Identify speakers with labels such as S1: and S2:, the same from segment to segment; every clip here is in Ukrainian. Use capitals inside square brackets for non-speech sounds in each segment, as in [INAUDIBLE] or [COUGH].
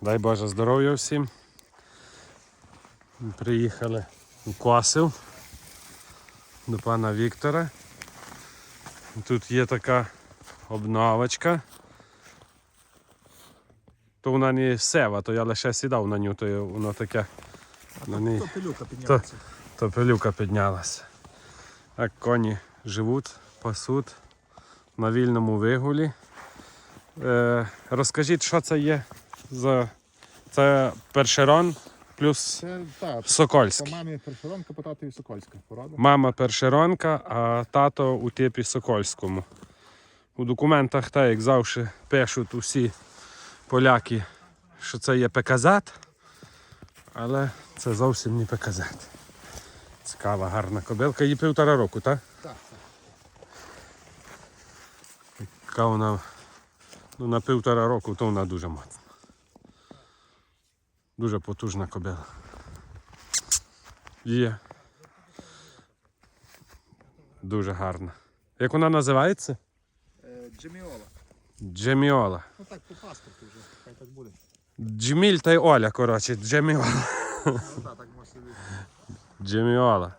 S1: Дай Боже здоров'я всім. Приїхали у Косів до пана Віктора. Тут є така обновочка. То вона не сева, то я лише сідав на нього, то воно таке. На ній
S2: То пилюка піднялася.
S1: то пилюка піднялася. Так коні живуть, пасуть на вільному вигулі. Е, розкажіть, що це є за. Це першерон плюс
S2: Це так,
S1: сокольський.
S2: мамі першеронка, по татові сокольська порода.
S1: Мама першеронка, а тато у типі сокольському. У документах, так як завжди, пишуть усі поляки, що це є пеказат, але це зовсім не пеказат. Цікава, гарна кобилка. Їй півтора року, так?
S2: Так, так.
S1: Яка вона ну, на півтора року, то вона дуже моцна. Дуже потужна кобила. Є. Дуже гарна. Як вона називається?
S2: Е, Джеміола.
S1: Джеміола.
S2: Ну так по паспорту вже, хай так буде.
S1: Джміль та й Оля, коротше, Джеміола.
S2: Ну так, так може.
S1: Джеміола.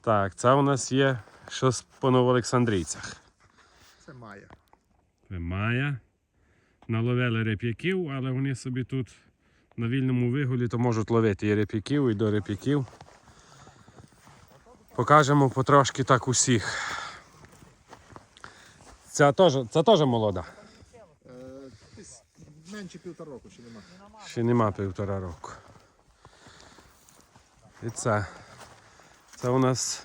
S1: Так, це у нас є щось по новоолександрійцях.
S2: Це Майя.
S1: Мая. Наловили реп'яків, але вони собі тут на вільному вигулі то можуть ловити і реп'яків, і до реп'яків. Покажемо потрошки так усіх. Ця теж, це теж молода.
S2: Е, менше півтора року ще нема.
S1: Ще нема півтора року. І це. Це у нас.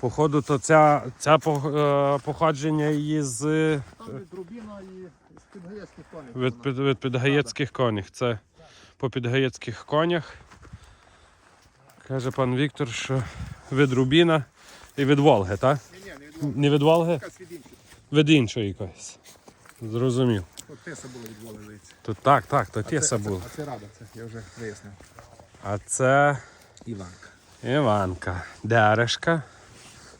S1: Походу, то ця, ця е, походження її з
S2: Там від Рубіна і підгаєцьких
S1: від, під, від підгаєцьких конях. Це по підгаєцьких конях. Каже пан Віктор, що від Рубіна і від Волги, так?
S2: Ні, ні, не від Волги.
S1: Не від Волги?
S2: Якась від
S1: іншої якоїсь. Зрозумів.
S2: От Теса була від Волги, здається.
S1: То так, так, то
S2: А
S1: тіса
S2: це-
S1: була.
S2: А це рада, це я вже вияснив.
S1: А це
S2: Іванка.
S1: Іванка. Дерешка.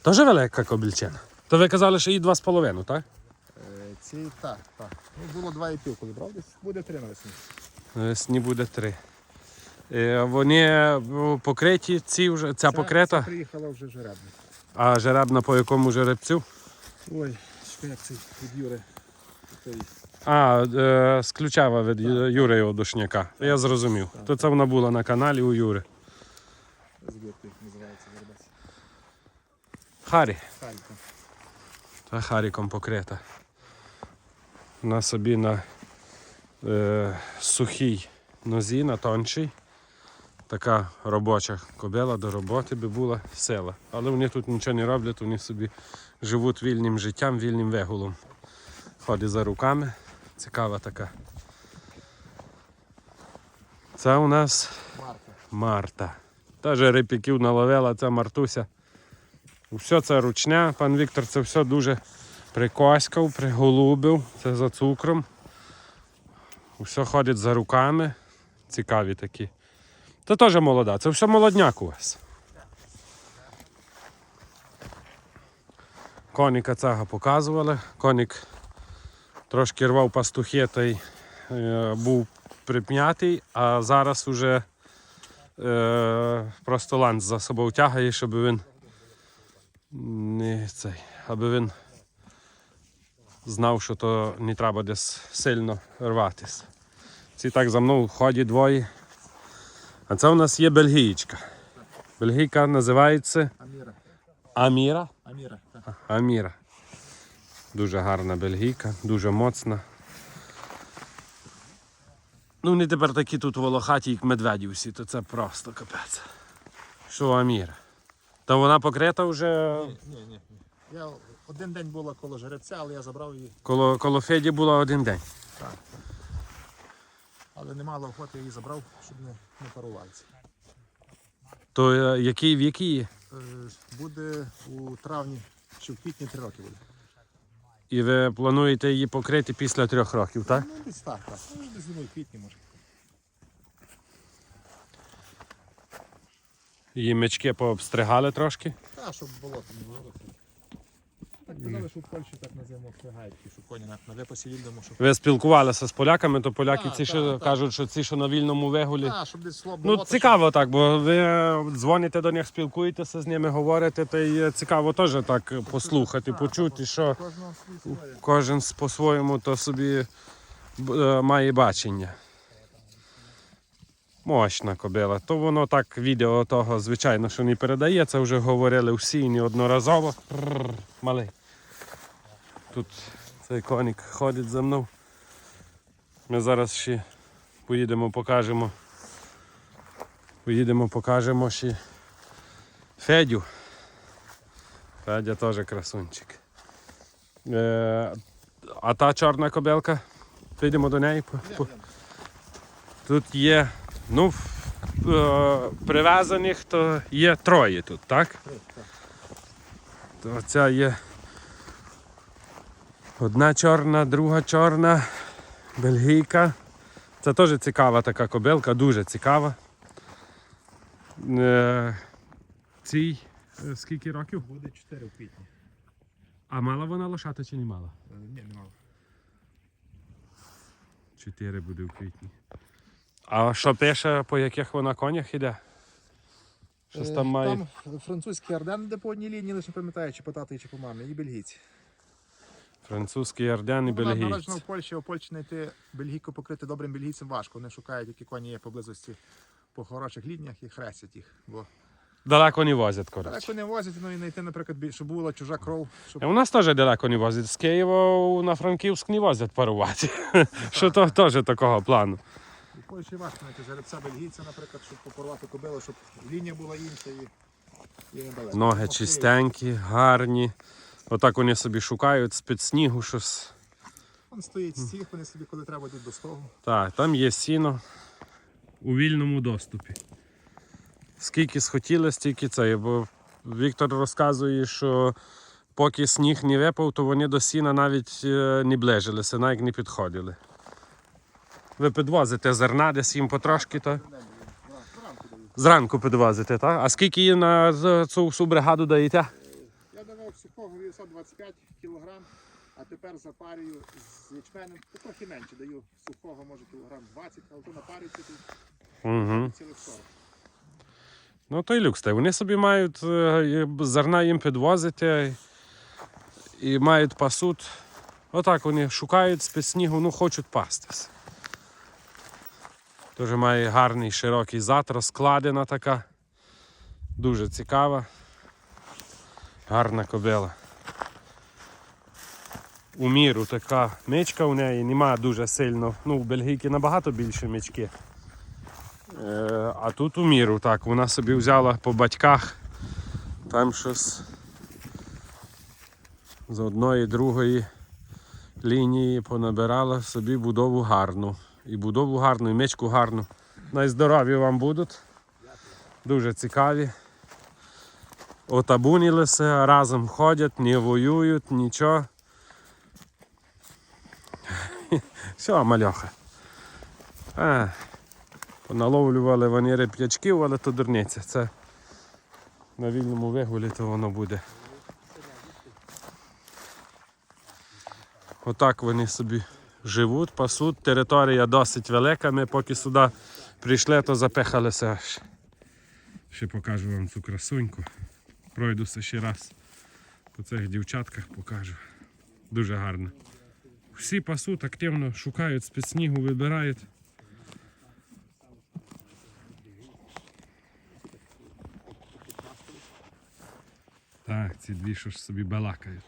S1: Теж велика кобільчина. То ви казали, що їй два з половиною, так?
S2: Е, так, так. Ну, було два і пів, коли брав десь. Буде три навесні.
S1: Весні буде три. Е, Вони ну, покриті, ці вже, ця
S2: Це
S1: покрита,
S2: приїхала вже жеребна.
S1: а жеребна по якому жеребцю?
S2: Ой, що як цей від Юри.
S1: А, е, з ключава від Ю- Юри Одушняка. Я зрозумів. То це вона була на каналі у Юри.
S2: збір той називається жеребець.
S1: Харі.
S2: Халька.
S1: Та Харіком покрита. На собі на е, сухій нозі, на тончій. Така робоча кобила до роботи би була сила. Але вони тут нічого не роблять, вони собі живуть вільним життям, вільним вигулом. Ходить за руками. Цікава така. Це у нас
S2: Марка.
S1: Марта. Теж репіків наловила, це Мартуся. Все це ручне. Пан Віктор це все дуже прикоськав, приголубив. Це за цукром. Все ходить за руками. Цікаві такі. Це теж молода, це все молодняк у вас. Коніка цього показували. Конік трошки рвав пастухи та й е, був припнятий, а зараз уже е, просто ланц за собою тягає, щоб він не цей, аби він знав, що то не треба десь сильно рватися. Ці так за мною ходять двоє. А це у нас є бельгієчка. Бельгійка називається
S2: Аміра.
S1: Аміра.
S2: Аміра. Так.
S1: Аміра. Дуже гарна бельгійка, дуже моцна. Ну, вони тепер такі тут волохаті, як медведі всі, то це просто капець. Що Аміра? Та вона покрита вже
S2: Ні, ні, ні. Я один день була коло жеребця, але я забрав її.
S1: коло, коло Феді було один день. Так.
S2: Але не мало охоти, я її забрав, щоб не, не паруватися.
S1: То е, який вік її?
S2: Е, буде у травні чи в квітні три роки буде.
S1: І ви плануєте її покрити після трьох років, так?
S2: Ну, десь так, так. Ну, десь зимою в квітні може.
S1: Її мечки пообстригали трошки.
S2: Та, щоб болото не було. Так казали, що в Польщі так на зиму встигають, що коні на, на випасі вільному, щоб...
S1: Ви спілкувалися з поляками, то поляки
S2: Так,
S1: ці, що
S2: так, так.
S1: кажуть, що ці, що на вільному вигулі.
S2: А, щоб десь слабо
S1: Ну, цікаво так, бо ви дзвоните до них, спілкуєтеся з ними, говорите, то й цікаво теж так послухати, почути, що
S2: Кожного свій своє.
S1: кожен с- по-своєму то собі б- е, має бачення. Мощна кобила. То воно так відео того, звичайно, що не передає. Це вже говорили всі і неодноразово. Прррр, малий. Тут цей коник ходить за мною. Ми зараз ще поїдемо, покажемо. Поїдемо, покажемо ще Федю. Федя теж красунчик. Е, а та чорна кобилка? Підемо до неї. Тут є, ну, е, то є троє тут, так? То ця є одна чорна, друга чорна, бельгійка. Це теж цікава така кобилка, дуже цікава. Е, цій е, скільки років?
S2: Буде 4 в квітні.
S1: А мала вона лошата чи не мала?
S2: Е, Ні, не мав.
S1: Чотири буде в квітні. А що пише, по яких вона конях іде? Щось там має.
S2: Там французький орден, де по одній лінії, лише не пам'ятаю, чи по тату, чи по мамі, і бельгійці.
S1: Французький орден і
S2: Вона народжена
S1: бельгійці.
S2: в Польщі, а в Польщі знайти бельгійку покрити добрим бельгійцем важко. Вони шукають, які коні є поблизості по хороших лініях і хрестять їх. Бо
S1: Далеко не возять, коротше.
S2: далеко не возять, ну і знайти, наприклад, біль- щоб була чужа кров, щоб
S1: А У нас теж далеко не возять. З Києва на Франківськ не возять парувати. [LAUGHS] Що то теж такого плану.
S2: в Польщі важко знайти жеребця бельгійця, наприклад, щоб попорвати кобилу, щоб лінія була інша і, і недалеко.
S1: Ноги
S2: Ну,
S1: чистенькі, гарні. Отак вони собі шукають з-під снігу щось.
S2: Вон стоїть стіг, вони собі, коли треба, йдуть до стогу.
S1: Так, там є сіно у вільному доступі. Скільки схотіли, стільки це. Бо Віктор розказує, що поки сніг не випав, то вони до сіна навіть е, не ближилися, навіть не підходили. Ви підвозите зерна десь їм потрошки, то
S2: Зранку
S1: підвозите, так? А скільки на цю всю бригаду даєте?
S2: Давав сухого 925 кг, а тепер запарюю з ячменем, то трохи менше даю сухого, може кілограм 20, але то напарюється тут
S1: Угу.
S2: цілих 40.
S1: Ну то й люкс. та Вони собі мають е, зерна їм підвозити і мають пасут. Отак вони шукають з-під снігу, ну хочуть пастись. Дуже має гарний широкий зад, розкладена така. Дуже цікава. Гарна кобила. У міру така мичка у неї, нема дуже сильно. Ну, у бельгійки набагато більше мічки. Е, а тут у міру, так, вона собі взяла по батьках там щось з одної, другої лінії понабирала собі будову гарну. І будову гарну, і мечку гарну. Найздорові вам будуть. Дуже цікаві. Отабунілися, разом ходять, не воюють, нічого. [LAUGHS] Все, мальоха. А, Поналовлювали вони реп'ячків, але то дурниця. Це на вільному вигулі то воно буде. Отак вони собі живуть, пасуть. Територія досить велика. Ми поки сюди прийшли, то запихалися. Ще покажу вам цю красуньку. Пройдуся ще раз по цих дівчатках покажу. Дуже гарно. Всі пасуть активно, шукають з-під снігу, вибирають. Так, ці дві що ж собі балакають.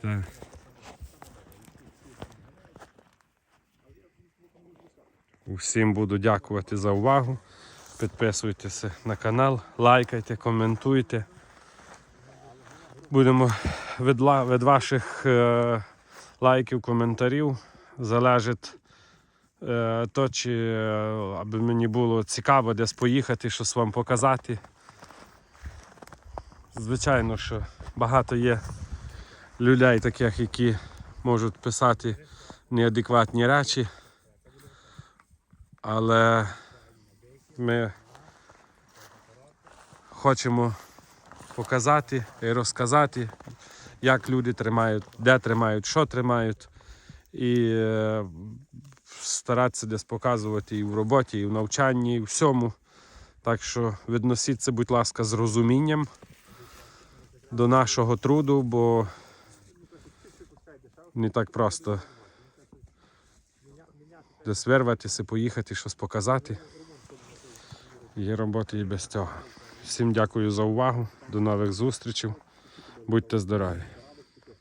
S1: Так. Усім буду дякувати за увагу. Підписуйтеся на канал, лайкайте, коментуйте. Будемо від, від ваших е, лайків, коментарів залежить е, то, чи е, аби мені було цікаво десь поїхати, щось вам показати. Звичайно, що багато є людей таких, які можуть писати неадекватні речі. Але ми хочемо показати і розказати, як люди тримають, де тримають, що тримають. І е, старатися десь показувати і в роботі, і в навчанні, і в всьому. Так що відносіться, будь ласка, з розумінням до нашого труду, бо не так просто десь вирватися, поїхати, щось показати. Є роботи і без цього. Всім дякую за увагу. До нових зустрічей. Будьте здорові!